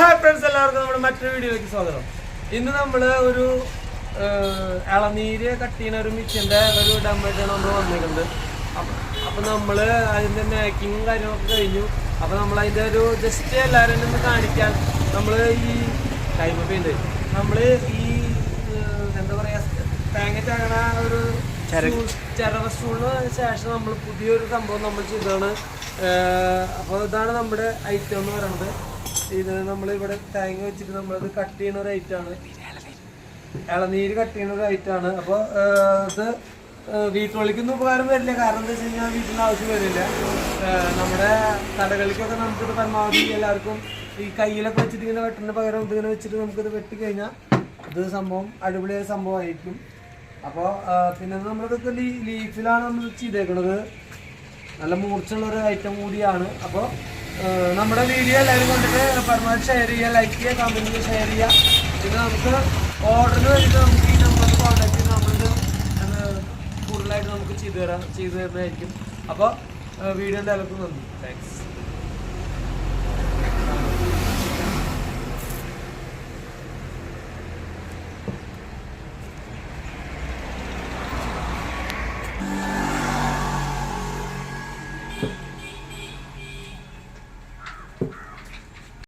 Hi friends എല്ലാവർക്കും നമ്മുടെ മറ്റൊരു വീഡിയോയിലേക്ക് സ്വാഗതം. ഇന്ന് നമ്മൾ ഒരു ഇളനീര് കട്ട് ചെയ്യുന്ന ഒരു മിഷ്യന്റെ ഒരു ഡമ്മായിട്ടാണ് നമ്മൾ വന്നിരിക്കുന്നത്. അപ്പം നമ്മൾ അതിന്റെ മേക്കിങ്ങും കാര്യങ്ങളൊക്കെ കഴിഞ്ഞു. അപ്പം നമ്മൾ അതിന്റെ ഒരു ജസ്റ്റ് എല്ലാവരും ഒന്ന് കാണിക്കാൻ നമ്മൾ ഈ കൈമപ്പിണ്ട് നമ്മൾ ഈ എന്താ പറയുക തേങ്ങ ചാകണ ഒരു ചരവ സ്റ്റൂളിന് ശേഷം നമ്മൾ പുതിയൊരു സംഭവം നമ്മൾ ചെയ്തതാണ്. അപ്പോൾ ഇതാണ് നമ്മുടെ ഐറ്റം എന്ന് പറയുന്നത്. ഇത് നമ്മൾ ഇവിടെ തേങ്ങ വെച്ചിട്ട് നമ്മളത് കട്ട് ചെയ്യുന്ന ഒരു ഐറ്റമാണ് ഇളനീര് കട്ട് ചെയ്യുന്ന ഒരു ഐറ്റമാണ് അപ്പോൾ ഇത് വീട്ടുകളിക്കൊന്നും ഉപകാരം വരില്ല. കാരണം എന്താ വെച്ച് കഴിഞ്ഞാൽ വീട്ടിന് ആവശ്യം വരില്ല. നമ്മുടെ കടകളിലേക്കൊക്കെ നമുക്കിത് പരമാവധി എല്ലാവർക്കും ഈ കയ്യിലൊക്കെ വെച്ചിട്ട് ഇങ്ങനെ വെട്ടുന്ന പകരം ഇതിങ്ങനെ വെച്ചിട്ട് നമുക്കിത് വെട്ടിക്കഴിഞ്ഞാൽ ഇത് സംഭവം അടിപൊളിയായ സംഭവമായിരിക്കും. അപ്പോൾ പിന്നെ നമ്മളിതൊക്കെ ലീഫിലാണ് നമ്മൾ ചെയ്തേക്കുന്നത് നല്ല മൂർച്ചയുള്ള ഒരു ഐറ്റം കൂടിയാണ്. അപ്പോൾ നമ്മുടെ വീഡിയോ എല്ലാവരും കൊണ്ടിട്ട് പരമാവധി ഷെയർ ചെയ്യുക ലൈക്ക് ചെയ്യുക കമന്റ് ചെയ്യുക ഷെയർ ചെയ്യുക. പിന്നെ നമുക്ക് ഓർഡർ വേണ്ടിയിട്ട് നമുക്ക് ഈ നമ്പറിൽ കോൺടാക്ട് ചെയ്ത് ഏഹ്, കൂടുതലായിട്ട് നമുക്ക് ചെയ്തു തരാം ചെയ്തു തരുന്നതായിരിക്കും. അപ്പോൾ വീഡിയോ എല്ലാവർക്കും നന്ദി താങ്ക്സ്